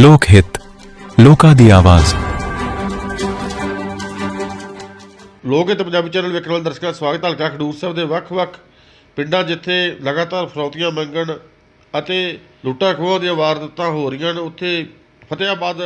ਲੋਕ ਹਿੱਤ, ਲੋਕਾਂ ਦੀ ਆਵਾਜ਼। ਲੋਕ ਹਿੱਤ ਪੰਜਾਬੀ ਚੈਨਲ ਵੇਖਣ ਵਾਲੇ ਦਰਸ਼ਕਾਂ ਦਾ ਸਵਾਗਤ ਹਲਕਾ ਖਡੂਰ ਸਾਹਿਬ ਦੇ ਵੱਖ-ਵੱਖ ਪਿੰਡਾਂ ਜਿੱਥੇ ਲਗਾਤਾਰ ਫਰੌਤੀਆਂ ਮੰਗਣ ਅਤੇ ਲੁੱਟਾਂ ਖੋਹਾਂ ਦੀਆਂ ਵਾਰਦਾਤਾਂ ਹੋ ਰਹੀਆਂ ਨੇ, ਉੱਥੇ ਫਤਿਆਬਾਦ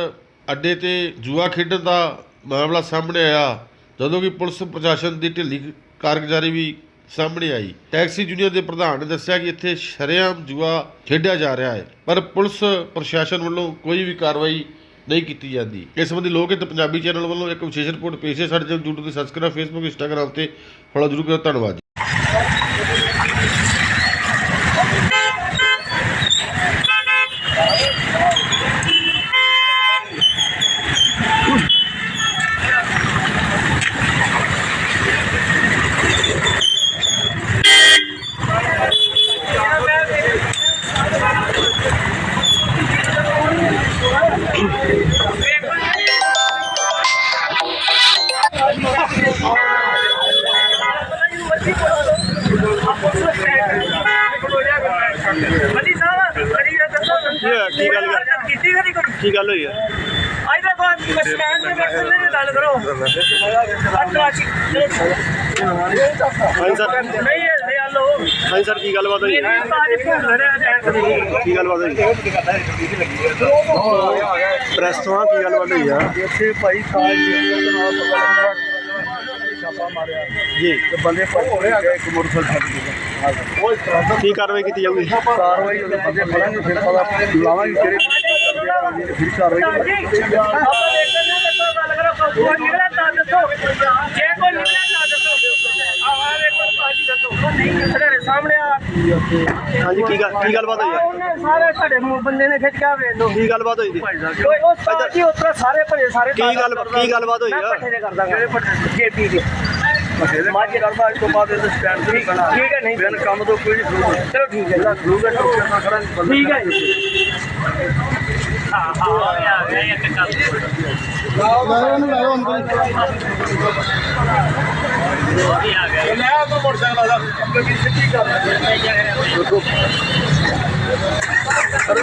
ਅੱਡੇ ਤੇ ਜੂਆ ਖੇਡਣ ਦਾ ਮਾਮਲਾ ਸਾਹਮਣੇ ਆਇਆ। ਜਦੋਂ ਕਿ ਪੁਲਿਸ ਪ੍ਰਸ਼ਾਸਨ ਦੀ ਢਿੱਲੀ ਕਾਰਗੁਜ਼ਾਰੀ ਵੀ ਸਾਹਮਣੇ ਆਈ। ਟੈਕਸੀ ਯੂਨੀਅਨ ਦੇ ਪ੍ਰਧਾਨ ਨੇ ਦੱਸਿਆ ਕਿ ਇੱਥੇ ਸ਼ਰੇਆਮ ਜੂਆ ਖੇਡਿਆ ਜਾ ਰਿਹਾ ਹੈ, ਪਰ ਪੁਲਿਸ ਪ੍ਰਸ਼ਾਸਨ ਵੱਲੋਂ ਕੋਈ ਵੀ ਕਾਰਵਾਈ ਨਹੀਂ ਕੀਤੀ ਜਾਂਦੀ। ਇਸ ਸੰਬੰਧੀ ਲੋਕ ਹਿੱਤ ਪੰਜਾਬੀ ਚੈਨਲ ਵੱਲੋਂ ਇੱਕ ਵਿਸ਼ੇਸ਼ ਰਿਪੋਰਟ ਪੇਸ਼ ਹੈ। ਸਾਡੇ ਚੈਨਲ YouTube ਤੇ ਸਬਸਕ੍ਰਾਈਬ Facebook, Instagram ਤੇ ਫੋਲੋ ਜ਼ਰੂਰ ਕਰੋ। ਧੰਨਵਾਦ ਮੱਲੀ ਸਾਹਿਬ ਕਰੀ ਦਾ ਦੱਸੋ ਕੀ ਹੋਇਆ? ਕੀ ਗੱਲ ਕਰ- ਕੀਤੀ ਕਰੀ ਕੋਈ? ਕੀ ਗੱਲ ਹੋਈ ਹੈ ਅੱਜ ਦਾ ਕੋਈ ਸਟੈਂਡ ਤੇ ਬੈਠੇ ਨੇ ਗੱਲ ਕਰੋ। ਹਾਂਜੀ ਸਰ। ਨਹੀਂ ਇਹ ਲੈ ਲੋ ਹਾਂਜੀ ਸਰ ਕੀ ਗੱਲਬਾਤ ਹੋਈ? ਇਹ ਜੈਨ ਕੀ ਗੱਲਬਾਤ ਹੋਈ? ਪ੍ਰੈਸ ਤੋਂ ਆ, ਕੀ ਗੱਲਬਾਤ ਹੋਈ ਆ? ਇੱਥੇ ਭਾਈ ਕਾਲ ਜੀ ਦਾ ਨਾਮ ਪਤਾ ਛਾਪਾ ਮਾਰਿਆ ਜੀ। ਤੇ ਬੰਦੇ ਫੜ ਹੋ ਰਿਹਾ ਇੱਕ ਮੋਟਰਸਾਈਕਲ ਛੱਡ ਕੇ। ਉਹ ਇਸ ਤਰ੍ਹਾਂ ਦਾ ਕੀ ਕਾਰਵਾਈ ਕੀਤੀ ਜਾਊਗੀ? ਕਾਰਵਾਈ ਉਹਦੇ ਬੰਦੇ ਫੜਾਂਗੇ ਫਿਰ ਪਤਾ ਲਾਵਾਂਗੇ ਕਿਹੜੇ ਫਿਰ ਕਾਰਵਾਈ ਜੀ ਆਪਾਂ ਦੇਖਦੇ ਨੇ ਦੱਸੋ ਗੱਲ ਕਰੋ ਕੋਈ ਨਿਕਲਿਆ ਤਾਂ ਦੱਸੋ। ਜੇ ਕੋਈ ਨਿਕਲਿਆ ਤਾਂ ਦੱਸੋ। ਆਹ ਵੇਖੋ ਭਾਜੀ ਦੱਸੋ। ਨਹੀਂ ਸਾਡੇ ਸਾਹਮਣੇ ਆ। ਹਾਂਜੀ ਕੀ ਗੱਲ ਕੀ ਗੱਲਬਾਤ ਹੋਈ ਆ? ਸਾਰੇ ਸਾਡੇ ਮੂੰਹ ਬੰਦੇ ਨੇ ਖਿੱਚ ਕੇ ਵੇਖ ਲਓ। ਕੀ ਗੱਲਬਾਤ ਹੋਈ ਜੀ ਕੋਈ ਸਾਰੇ ਭਰੇ ਸਾਰੇ ਕੀ ਗੱਲ ਕੀ ਗੱਲਬਾਤ ਹੋਈ ਮੈਂ ਆ? ਪੱਠੇ ਦੇ ਕਰਦਾ ਜਿਹੜੇ ਪੱਠੇ ਜੇਪੀ ਦੇ ਮਾਝੇ ਕਰਦਾ ਅੱਜ ਤੋਂ ਬਾਅਦ ਇਹ ਸਟੈਂਡ ਤੇ ਨਹੀਂ ਬਣਾ। ਠੀਕ ਹੈ, ਨਹੀਂ। ਬਿਨ ਕੰਮ ਤੋਂ ਕੋਈ ਨਹੀਂ ਖੜੂਗਾ ਚਲੋ ਠੀਕ ਹੈ। ਜਿਹੜਾ ਖੜੂਗਾ ਟੋਕਰ ਨਾਲ ਖੜਾ ਬੰਦਾ ਠੀਕ ਹੈ ਜੀ। ਹਾਂ ਹਾਂ ਆ ਗਿਆ ਇੱਕ ਕੰਮ ਲੈ ਆ ਤਾਂ ਮੋਟਰਸਾਈਕਲ ਆਦਾ ਗੱਡੀ ਸਿੱਧੀ ਕਰ ਦੇਖੋ ਅਰੇ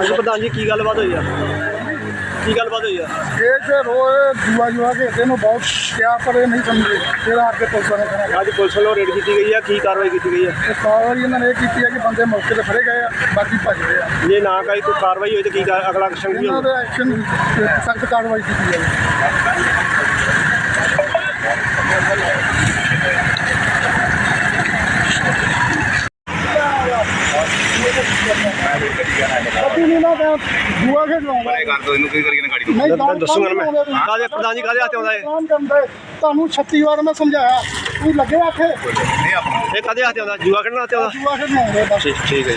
ਹਾਂਜੀ ਪ੍ਰਧਾਨ ਜੀ ਕੀ ਗੱਲਬਾਤ ਹੋਈ ਆ? ਕੀ ਗੱਲਬਾਤ ਹੋਈ ਆ? ਇਹ ਤੇ ਰੋਏ ਜੂਆ ਜੂਆ ਕੇ ਇਹਨੂੰ ਬਹੁਤ ਕਿਆ ਪਰੇ ਨਹੀਂ ਸਮਝੇ। ਫਿਰ ਆ ਕੇ ਪੁਲਿਸ ਨੇ ਕਰਾ ਅੱਜ ਪੁਲਿਸ ਵੱਲੋਂ ਰੇਡ ਕੀਤੀ ਗਈ ਆ ਕੀ ਕਾਰਵਾਈ ਕੀਤੀ ਗਈ ਆ? ਇਹ ਕਾਰਵਾਈ ਇਹਨਾਂ ਨੇ ਇਹ ਕੀਤੀ ਹੈ ਕਿ ਬੰਦੇ ਮੌਕੇ ਤੇ ਫੜੇ ਗਏ ਆ ਬਾਕੀ ਭੱਜ ਗਏ ਆ। ਜੇ ਨਾ ਕੋਈ ਕੋਈ ਕਾਰਵਾਈ ਹੋਈ ਤਾਂ ਕੀ ਅਗਲਾ ਐਕਸ਼ਨ ਕੀ ਇਹਨਾਂ ਹੋਊਗਾ? ਦੇ ਐਕਸ਼ਨ ਸਖਤ ਕਾਰਵਾਈ ਕੀਤੀ ਜਾਵੇ ਅਸੀਂ ਨਹੀਂ ਨਾ ਤਾਂ ਜੂਆ ਖੇਡਵਾਉਂਦਾ ਕਰ ਦੋ ਇਹਨੂੰ ਕੀ ਕਰੀਏ ਨਾ ਗਾੜੀ ਨੂੰ ਦੱਸੋ- ਦੱਸੂਗਾ ਨਾ ਮੈਂ ਕਾਹਦੇ ਪ੍ਰਧਾਨ ਜੀ ਕਾਹਦੇ ਹੱਥ ਆਉਂਦਾ ਇਹ? ਕੰਮ ਕਰਦੇ ਤੁਹਾਨੂੰ 36 ਵਾਰ ਮੈਂ ਸਮਝਾਇਆ। ਤੂੰ ਲੱਗੇ ਆਖੇ ਨਹੀਂ ਆਪਾਂ ਇਹ ਕਾਹਦੇ ਹੱਥ ਆਉਂਦਾ? ਜੂਆ ਖੇਡਣ ਹੱਥ ਆਉਂਦਾ? ਜੂਆ ਬਸ। ਠੀਕ ਹੈ